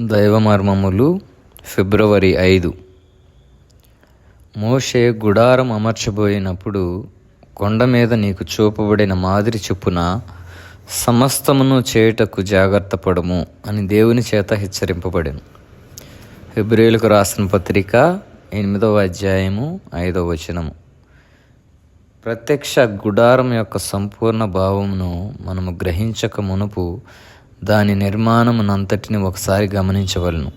దైవమర్మములు ఫిబ్రవరి ఐదు. మోషే గుడారం అమర్చబోయినప్పుడు కొండ మీద నీకు చూపబడిన మాదిరి చొప్పున సమస్తమును చేయుటకు జాగ్రత్త పడము అని దేవుని చేత హెచ్చరింపబడిను. ఫిబ్రిలకు రాసిన పత్రిక ఎనిమిదవ అధ్యాయము ఐదవ వచనము. ప్రత్యక్ష గుడారం యొక్క సంపూర్ణ భావమును మనము గ్రహించక మునుపు దాని నిర్మాణమునంతటిని ఒకసారి గమనించవలను.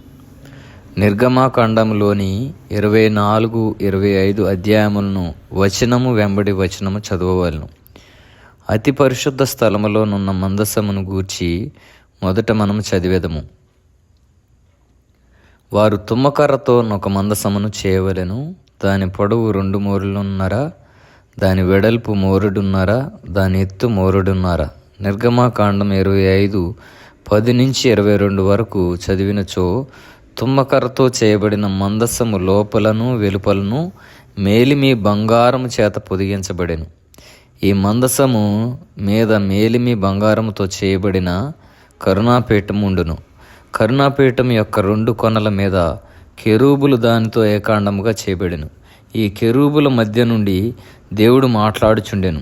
నిర్గమాకాండంలోని ఇరవై నాలుగు ఇరవై ఐదు అధ్యాయములను వచనము వెంబడి వచనము చదవవలను. అతి పరిశుద్ధ స్థలములోనున్న మందసమును గూర్చి మొదట మనము చదివేదము. వారు తుమ్మకర్రతో ఒక మందసమును చేయవలెను. దాని పొడవు రెండు మూరలున్నర దాని వెడల్పు మోరుడున్నర దాని ఎత్తు మోరుడున్నర. నిర్గమాకాండం ఇరవై ఐదు పది నుంచి ఇరవై రెండు వరకు చదివినచో తుమ్మకర్రతో చేయబడిన మందస్సము లోపలను వెలుపలను మేలిమి బంగారము చేత పొదిగించబడెను. ఈ మందసము మీద మేలిమి బంగారముతో చేయబడిన కరుణాపీఠం ఉండును. కరుణాపీఠం యొక్క రెండు కొనల మీద కెరూబులు దానితో ఏకాండముగా చేయబడెను. ఈ కెరూబుల మధ్య నుండి దేవుడు మాట్లాడుచుండెను.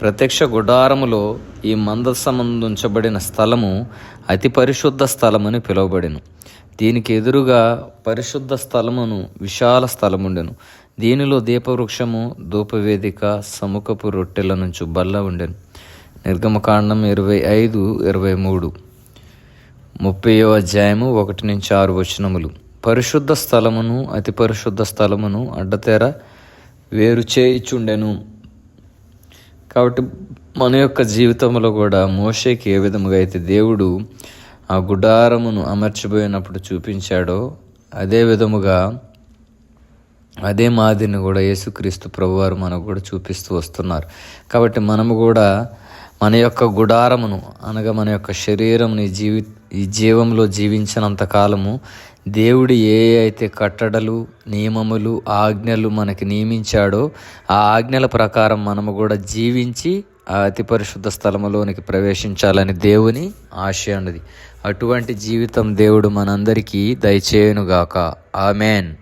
ప్రత్యక్ష గుడారములో ఈ మందసమందుంచబడిన స్థలము అతి పరిశుద్ధ స్థలమని పిలువబడెను. దీనికి ఎదురుగా పరిశుద్ధ స్థలమును విశాల స్థలముండెను. దీనిలో దీపవృక్షము ధూపవేదిక సముఖపు రొట్టెల నుంచి బల్ల ఉండెను. నిర్గమకాండం ఇరవై ఐదు ఇరవై మూడు. ముప్పయో అధ్యాయము ఒకటి నుంచి ఆరు వచనములు. పరిశుద్ధ స్థలమును అతి పరిశుద్ధ స్థలమును అడ్డతెర వేరు చేయిచుండెను కాబట్టి మన యొక్క జీవితంలో కూడా మోషేకి ఏ విధముగా అయితే దేవుడు ఆ గుడారమును అమర్చిపోయినప్పుడు చూపించాడో అదే విధముగా అదే మాదిరిని కూడా యేసుక్రీస్తు ప్రభువారు మనకు కూడా చూపిస్తూ వస్తున్నారు. కాబట్టి మనము కూడా మన యొక్క గుడారమును అనగా మన యొక్క శరీరంని జీవి ఈ జీవంలో జీవించినంత కాలము దేవుడు ఏ అయితే కట్టడలు నియమములు ఆజ్ఞలు మనకి నియమించాడో ఆ ఆజ్ఞల ప్రకారం మనము కూడా జీవించి ఆ అతి పరిశుద్ధ స్థలములోనికి ప్రవేశించాలని దేవుని ఆశ అన్నది. అటువంటి జీవితం దేవుడు మనందరికీ దయచేయునుగాక. ఆమెన్.